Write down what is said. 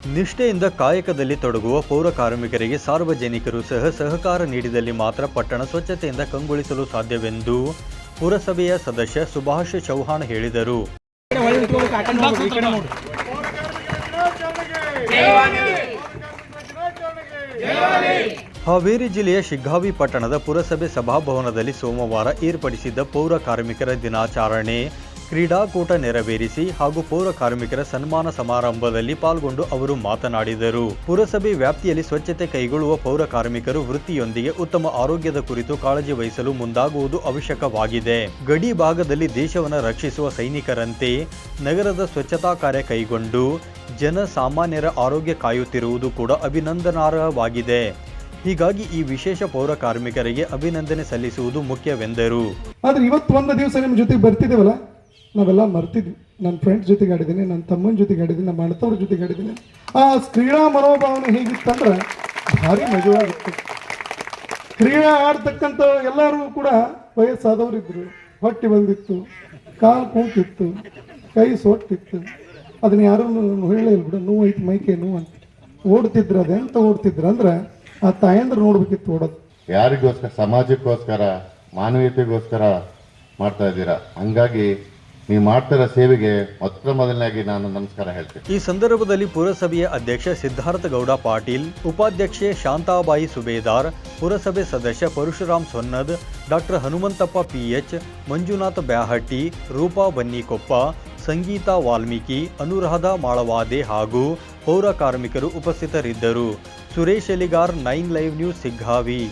ನಿಷ್ಠೆಯಿಂದ ಕಾಯಕದಲ್ಲಿ ತೊಡಗುವ ಪೌರ ಕಾರ್ಮಿಕರಿಗೆ ಸಾರ್ವಜನಿಕರು ಸಹ ಸಹಕಾರ ನೀಡಿದಲ್ಲಿ ಮಾತ್ರ ಪಟ್ಟಣ ಸ್ವಚ್ಛತೆಯಿಂದ ಕಂಗೊಳಿಸಲು ಸಾಧ್ಯವೆಂದು ಪುರಸಭೆಯ ಸದಸ್ಯ ಸುಭಾಷ್ ಚೌಹಾಣ್ ಹೇಳಿದರು. ಹಾವೇರಿ ಜಿಲ್ಲೆಯ ಶಿಗ್ಗಾವಿ ಪಟ್ಟಣದ ಪುರಸಭೆ ಸಭಾಭವನದಲ್ಲಿ ಸೋಮವಾರ ಏರ್ಪಡಿಸಿದ್ದ ಪೌರ ಕಾರ್ಮಿಕರ ದಿನಾಚರಣೆ. ಕ್ರೀಡಾಕೂಟ ನೆರವೇರಿಸಿ ಹಾಗೂ ಪೌರ ಕಾರ್ಮಿಕರ ಸನ್ಮಾನ ಸಮಾರಂಭದಲ್ಲಿ ಪಾಲ್ಗೊಂಡು ಅವರು ಮಾತನಾಡಿದರು. ಪುರಸಭೆ ವ್ಯಾಪ್ತಿಯಲ್ಲಿ ಸ್ವಚ್ಛತೆ ಕೈಗೊಳ್ಳುವ ಪೌರ ಕಾರ್ಮಿಕರು ವೃತ್ತಿಯೊಂದಿಗೆ ಉತ್ತಮ ಆರೋಗ್ಯದ ಕುರಿತು ಕಾಳಜಿ ವಹಿಸಲು ಮುಂದಾಗುವುದು ಅವಶ್ಯಕವಾಗಿದೆ. ಗಡಿ ಭಾಗದಲ್ಲಿ ದೇಶವನ್ನು ರಕ್ಷಿಸುವ ಸೈನಿಕರಂತೆ ನಗರದ ಸ್ವಚ್ಛತಾ ಕಾರ್ಯ ಕೈಗೊಂಡು ಜನಸಾಮಾನ್ಯರ ಆರೋಗ್ಯ ಕಾಯುತ್ತಿರುವುದು ಕೂಡ ಅಭಿನಂದನಾರ್ಹವಾಗಿದೆ. ಹೀಗಾಗಿ ಈ ವಿಶೇಷ ಪೌರ ಕಾರ್ಮಿಕರಿಗೆ ಅಭಿನಂದನೆ ಸಲ್ಲಿಸುವುದು ಮುಖ್ಯವೆಂದರು. ಆದ್ರೆ ಇವತ್ತು ಒಂದು ದಿವಸ ನಿಮ್ಮ ಜೊತೆ ಬರ್ತಿದ್ದೇವಲ್ಲ? ನಾವೆಲ್ಲ ಮರ್ತಿದ್ವಿ. ನನ್ನ ಫ್ರೆಂಡ್ಸ್ ಜೊತೆಗೆ ಆಡಿದ್ದೀನಿ ನನ್ನ ತಮ್ಮನ ಜೊತೆಗೆ ಆಡಿದ್ದೀನಿ ನಮ್ಮ ಅಣ್ಣತವ್ರ ಜೊತೆಗೆ ಆಡಿದ್ದೀನಿ. ಆ ಕ್ರೀಡಾ ಮನೋಭಾವನೆ ಹೇಗಿತ್ತಂದ್ರೆ ಭಾರಿ ಮಜವಾಗಿತ್ತು. ಕ್ರೀಡಾ ಆಡ್ತಕ್ಕಂಥ ಎಲ್ಲರೂ ಕೂಡ ವಯಸ್ಸಾದವರಿದ್ದರು ಹೊಟ್ಟೆ ಬಂದಿತ್ತು ಕಾಲು ಕೂತಿತ್ತು ಕೈ ಸೊಟ್ಟಿತ್ತು ಅದನ್ನ ಯಾರೂ ಹೇಳೇ ಇಲ್ಲ ಬಿಡು ನೋವು ಐತಿ, ಮೈಕೈ ನೋವು ಅಂತ. ಓಡ್ತಿದ್ರು, ಅದೆಂತ ಓಡ್ತಿದ್ರು ಅಂದ್ರೆ ಆ ತಾಯಂದ್ರೆ ನೋಡ್ಬೇಕಿತ್ತು ಓಡೋದು. ಯಾರಿಗೋಸ್ಕರ? ಸಮಾಜಕ್ಕೋಸ್ಕರ, ಮಾನವೀಯತೆಗೋಸ್ಕರ ಮಾಡ್ತಾ ಇದ್ದೀರಾ? ಹಂಗಾಗಿ ನೀವು ಸೇವೆಗೆ ಮೊತ್ತ ಮೊದಲನಾಗಿ ನಾನು ನಮಸ್ಕಾರ ಹೇಳ್ತೀನಿ. ಈ ಸಂದರ್ಭದಲ್ಲಿ ಪುರಸಭೆಯ ಅಧ್ಯಕ್ಷ ಸಿದ್ಧಾರ್ಥ ಗೌಡ ಪಾಟೀಲ್, ಉಪಾಧ್ಯಕ್ಷೆ ಶಾಂತಾಬಾಯಿ ಸುಬೇದಾರ್, ಪುರಸಭೆ ಸದಸ್ಯ ಪರಶುರಾಮ್ ಸೊನ್ನದ್, ಡಾಕ್ಟರ್ ಹನುಮಂತಪ್ಪ ಪಿಎಚ್, ಮಂಜುನಾಥ ಬ್ಯಾಹಟ್ಟಿ, ರೂಪಾ ಬನ್ನಿಕೊಪ್ಪ, ಸಂಗೀತಾ ವಾಲ್ಮೀಕಿ, ಅನುರಾಧ ಮಾಳವಾದೆ ಹಾಗೂ ಪೌರ ಕಾರ್ಮಿಕರು ಉಪಸ್ಥಿತರಿದ್ದರು. Suresh Eligar, nine live news, Siggavi.